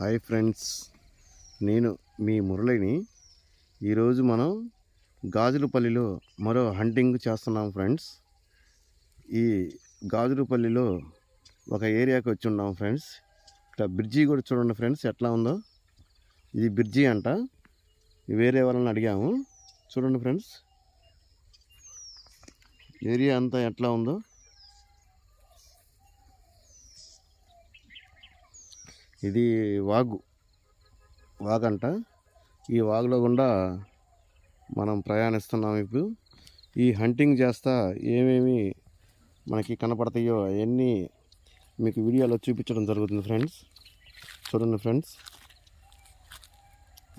Hi friends. నేను మీ మురళిని. ఈరోజు మనం గాజులపల్లిలో మరో హంటింగ్ చేస్తున్నాం ఫ్రెండ్స్. ఈ గాజులపల్లిలో ఒక ఏరియాకి వచ్చి ఉన్నాం ఫ్రెండ్స్. ఇక్కడ బ్రిడ్జి కూడా చూడండి ఫ్రెండ్స్ ఎట్లా ఉందో. ఇది బ్రిడ్జి అంట. వేరే వాళ్ళని అడిగాము. చూడండి ఫ్రెండ్స్. ఏరియా అంతా ఎట్లా ఉందో. ఇది వాగు. వాగంట. ఈ వాగులో గుండా మనం ప్రయాణిస్తున్నాం ఇప్పుడు. ఈ హంటింగ్ చేస్తా ఏమేమి మనకి కనపడతాయో అవన్నీ మీకు వీడియోలో చూపించడం జరుగుతుంది ఫ్రెండ్స్. చూడండి ఫ్రెండ్స్.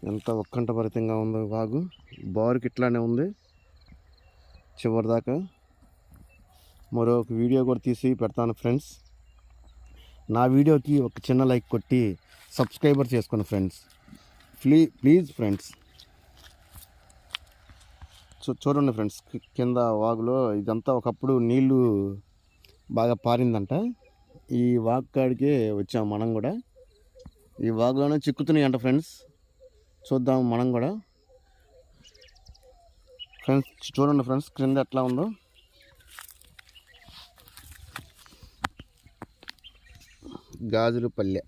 ఎంత ఉత్కంఠభరితంగా ఉందో వాగు. బారుకి ఇట్లానే ఉంది. చివరిదాకా మరొక వీడియో కూడా తీసి పెడతాను ఫ్రెండ్స్. నా వీడియోకి ఒక చిన్న లైక్ కొట్టి సబ్స్క్రైబర్ చేసుకోండి ఫ్రెండ్స్. Plea please friends. చూ చూడండి ఫ్రెండ్స్ కింద వాగులో ఇదంతా ఒకప్పుడు నీళ్ళు బాగా పారిందంట. ఈ వాగు కాడికే వచ్చాం మనం కూడా. ఈ వాగులోనే చిక్కుతున్నాయి అంట ఫ్రెండ్స్. చూద్దాం మనం కూడా. ఫ్రెండ్స్ చూడండి ఫ్రెండ్స్ క్రింద ఎట్లా ఉందో. గాజులు పల్లె